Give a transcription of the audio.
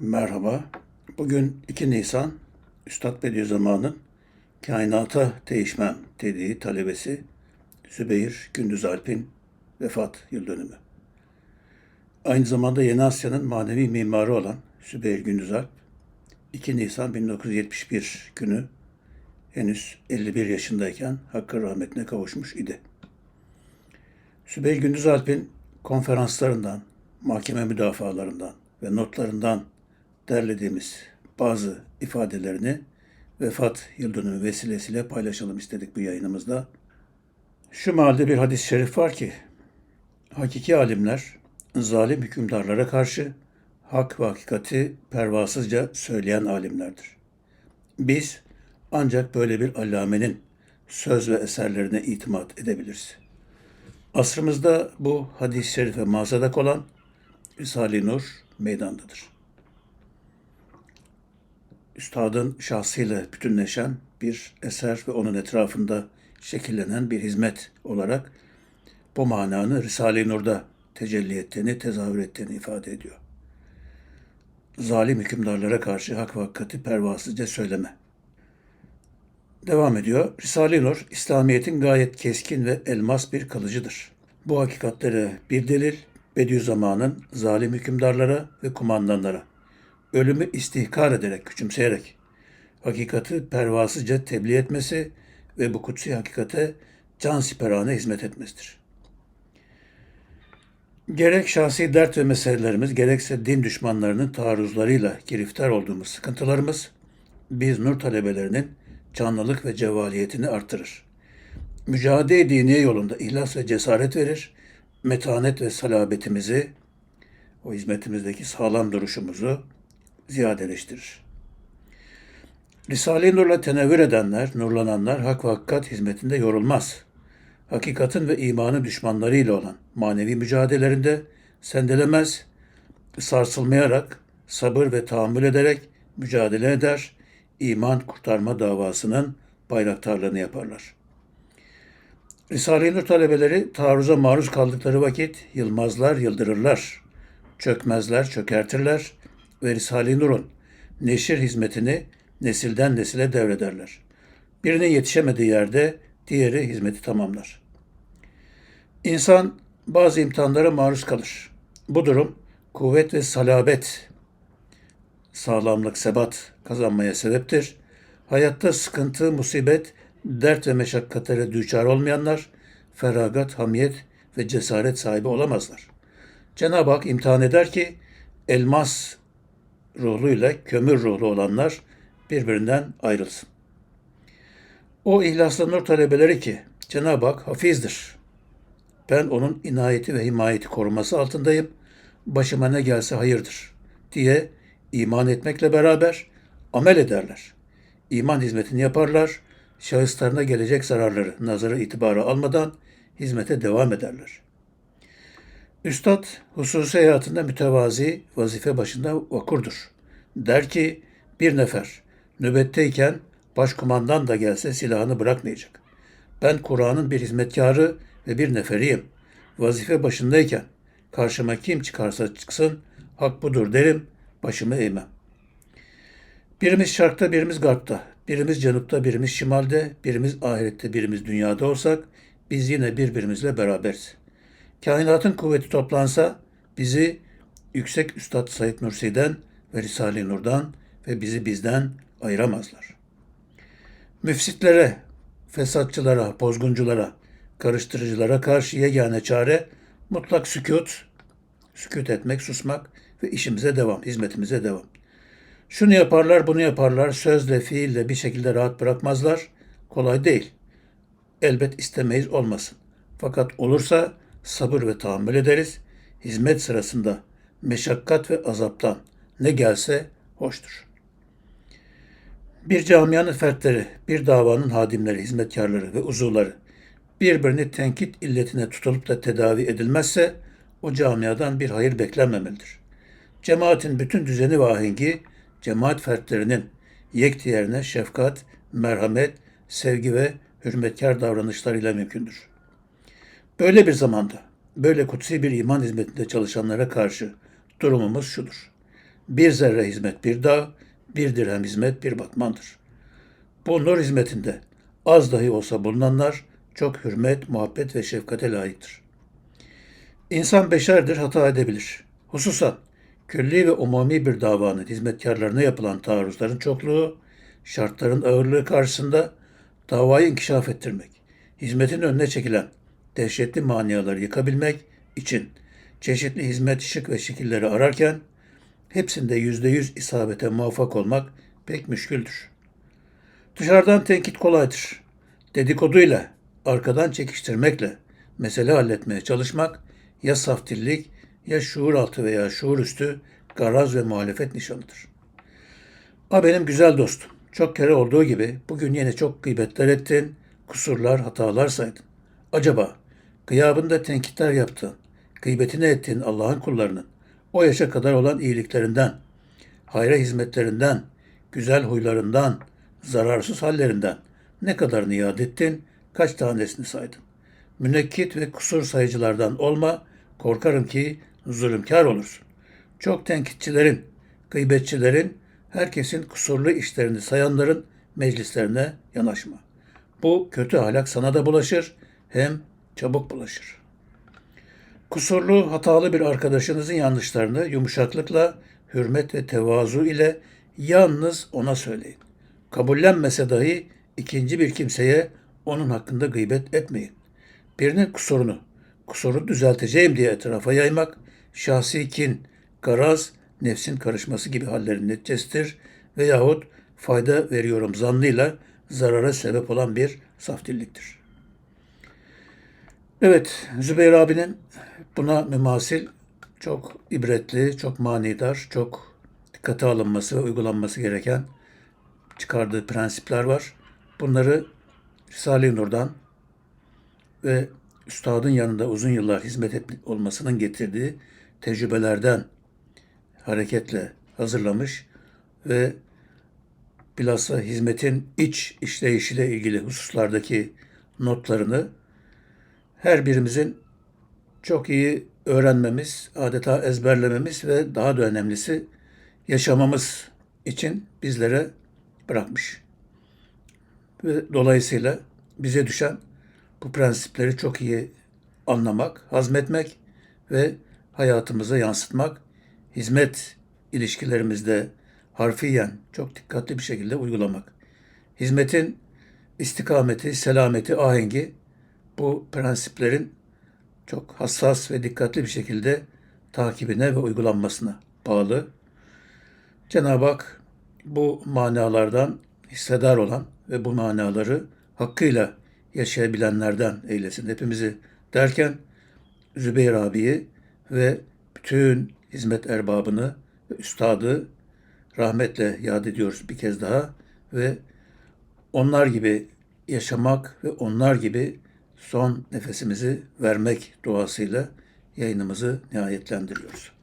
Merhaba. Bugün 2 Nisan Üstad Bediüzzaman'ın kainata değişmem dediği talebesi Zübeyir Gündüz Alp'in vefat yıl dönümü. Aynı zamanda Yeni Asya'nın manevi mimarı olan Zübeyir Gündüz Alp 2 Nisan 1971 günü henüz 51 yaşındayken Hakk'ın rahmetine kavuşmuş idi. Sübeyir Gündüz Alp'in konferanslarından, mahkeme müdafalarından ve notlarından derlediğimiz bazı ifadelerini vefat yıl dönümü vesilesiyle paylaşalım istedik bu yayınımızda. Şu mealde bir hadis-i şerif var ki, hakiki alimler zalim hükümdarlara karşı hak ve hakikati pervasızca söyleyen alimlerdir. Biz ancak böyle bir allamenin söz ve eserlerine itimat edebiliriz. Asrımızda bu hadis-i şerife masadak olan Risale-i Nur meydandadır. Üstadın şahsıyla bütünleşen bir eser ve onun etrafında şekillenen bir hizmet olarak bu mananı Risale-i Nur'da tecelli ettiğini, tezahür ettiğini ifade ediyor. Zalim hükümdarlara karşı hak ve hakikati pervasızca söyleme. Devam ediyor. Risale-i Nur, İslamiyet'in gayet keskin ve elmas bir kılıcıdır. Bu hakikatlere bir delil, Bediüzzaman'ın zalim hükümdarlara ve kumandanlara, ölümü istihkar ederek, küçümseyerek, hakikati pervasızca tebliğ etmesi ve bu kutsi hakikate can siperhane hizmet etmesidir. Gerek şahsi dert ve meselelerimiz, gerekse din düşmanlarının taarruzlarıyla giriftar olduğumuz sıkıntılarımız, biz nur talebelerinin canlılık ve cevaliyetini artırır. Mücadele diniye yolunda ihlas ve cesaret verir, metanet ve salabetimizi, o hizmetimizdeki sağlam duruşumuzu ziyadeleştirir. Risale-i Nur'la tenevvür edenler, nurlananlar hak ve hakikat hizmetinde yorulmaz. Hakikatin ve imanın düşmanlarıyla olan manevi mücadelelerinde sendelemez, sarsılmayarak, sabır ve tahammül ederek mücadele eder, iman kurtarma davasının bayraktarlığını yaparlar. Risale-i Nur talebeleri taarruza maruz kaldıkları vakit yılmazlar, yıldırırlar, çökmezler, çökertirler ve Risale-i Nur'un neşir hizmetini nesilden nesile devrederler. Birinin yetişemediği yerde diğeri hizmeti tamamlar. İnsan bazı imtihanlara maruz kalır. Bu durum kuvvet ve salabet, sağlamlık, sebat kazanmaya sebeptir. Hayatta sıkıntı, musibet, dert ve meşakkatlere düçar olmayanlar, feragat, hamiyet ve cesaret sahibi olamazlar. Cenab-ı Hak imtihan eder ki, elmas ruhluyla kömür ruhlu olanlar birbirinden ayrılsın. O ihlaslı nur talebeleri ki Cenab-ı Hak hafizdir. Ben onun inayeti ve himayeti koruması altındayım. Başıma ne gelse hayırdır diye iman etmekle beraber amel ederler. İman hizmetini yaparlar. Şahıslarına gelecek zararları nazara itibara almadan hizmete devam ederler. Üstad hususi hayatında mütevazi vazife başında vakurdur. Der ki bir nefer nöbetteyken başkumandan da gelse silahını bırakmayacak. Ben Kur'an'ın bir hizmetkarı ve bir neferiyim. Vazife başındayken karşıma kim çıkarsa çıksın hak budur derim, başımı eğmem. Birimiz şarkta, birimiz garpta, birimiz canupta, birimiz şimalde, birimiz ahirette, birimiz dünyada olsak biz yine birbirimizle beraberiz. Kainatın kuvveti toplansa bizi Yüksek Üstad Said Nursi'den ve Risale-i Nur'dan ve bizi bizden ayıramazlar. Müfsitlere, fesatçılara, bozgunculara, karıştırıcılara karşı yegane çare mutlak sükut, sükut etmek, susmak ve işimize devam, hizmetimize devam. Şunu yaparlar, bunu yaparlar, sözle, fiille bir şekilde rahat bırakmazlar. Kolay değil. Elbet istemeyiz olmasın. Fakat olursa sabır ve tahammül ederiz. Hizmet sırasında meşakkat ve azaptan ne gelse hoştur. Bir camianın fertleri, bir davanın hadimleri, hizmetkarları ve uzuvları birbirini tenkit illetine tutulup da tedavi edilmezse o camiadan bir hayır beklenmemelidir. Cemaatin bütün düzeni ve ahengi cemaat fertlerinin yek diğerine şefkat, merhamet, sevgi ve hürmetkar davranışlarıyla mümkündür. Böyle bir zamanda, böyle kutsi bir iman hizmetinde çalışanlara karşı durumumuz şudur. Bir zerre hizmet bir dağ, bir dirhem hizmet bir batmandır. Bu nur hizmetinde az dahi olsa bulunanlar çok hürmet, muhabbet ve şefkate layıktır. İnsan beşerdir, hata edebilir. Hususan külli ve umumi bir davanın hizmetkarlarına yapılan taarruzların çokluğu, şartların ağırlığı karşısında davayı inkişaf ettirmek, hizmetin önüne çekilen dehşetli maniaları yıkabilmek için çeşitli hizmet şık ve şekilleri ararken hepsinde yüzde yüz isabete muvaffak olmak pek müşküldür. Dışarıdan tenkit kolaydır. Dedikoduyla, arkadan çekiştirmekle mesele halletmeye çalışmak ya saftillik ya şuur altı veya şuur üstü garaz ve muhalefet nişanıdır. A benim güzel dostum, çok kere olduğu gibi bugün yine çok gıybetler ettin, kusurlar, hatalar saydın. Acaba gıyabında tenkitler yaptın, gıybetini ettiğin Allah'ın kullarının o yaşa kadar olan iyiliklerinden, hayra hizmetlerinden, güzel huylarından, zararsız hallerinden ne kadarını yad ettin, kaç tanesini saydın? Münekkit ve kusur sayıcılardan olma, korkarım ki zulümkar olursun. Çok tenkitçilerin, gıybetçilerin, herkesin kusurlu işlerini sayanların meclislerine yanaşma. Bu kötü ahlak sana da bulaşır, hem çabuk bulaşır. Kusurlu, hatalı bir arkadaşınızın yanlışlarını yumuşaklıkla, hürmet ve tevazu ile yalnız ona söyleyin. Kabullenmese dahi ikinci bir kimseye onun hakkında gıybet etmeyin. Birinin kusurunu, kusuru düzelteceğim diye etrafa yaymak, şahsi kin, garaz, nefsin karışması gibi hallerin neticesidir veyahut fayda veriyorum zannıyla zarara sebep olan bir saftilliktir. Evet, Zübeyir abinin buna mümasil çok ibretli, çok manidar, çok dikkate alınması ve uygulanması gereken çıkardığı prensipler var. Bunları Risale-i Nur'dan ve üstadın yanında uzun yıllar hizmet etmek olmasının getirdiği tecrübelerden hareketle hazırlamış ve bilhassa hizmetin iç işleyişiyle ilgili hususlardaki notlarını her birimizin çok iyi öğrenmemiz, adeta ezberlememiz ve daha da önemlisi yaşamamız için bizlere bırakmış. Ve dolayısıyla bize düşen bu prensipleri çok iyi anlamak, hazmetmek ve hayatımıza yansıtmak, hizmet ilişkilerimizde harfiyen çok dikkatli bir şekilde uygulamak. Hizmetin istikameti, selameti, ahengi bu prensiplerin çok hassas ve dikkatli bir şekilde takibine ve uygulanmasına bağlı. Cenab-ı Hak bu manalardan hissedar olan ve bu manaları hakkıyla yaşayabilenlerden eylesin hepimizi derken Zübeyir abiyi ve bütün hizmet erbabını ve üstadı rahmetle yad ediyoruz bir kez daha ve onlar gibi yaşamak ve onlar gibi son nefesimizi vermek duasıyla yayınımızı nihayetlendiriyoruz.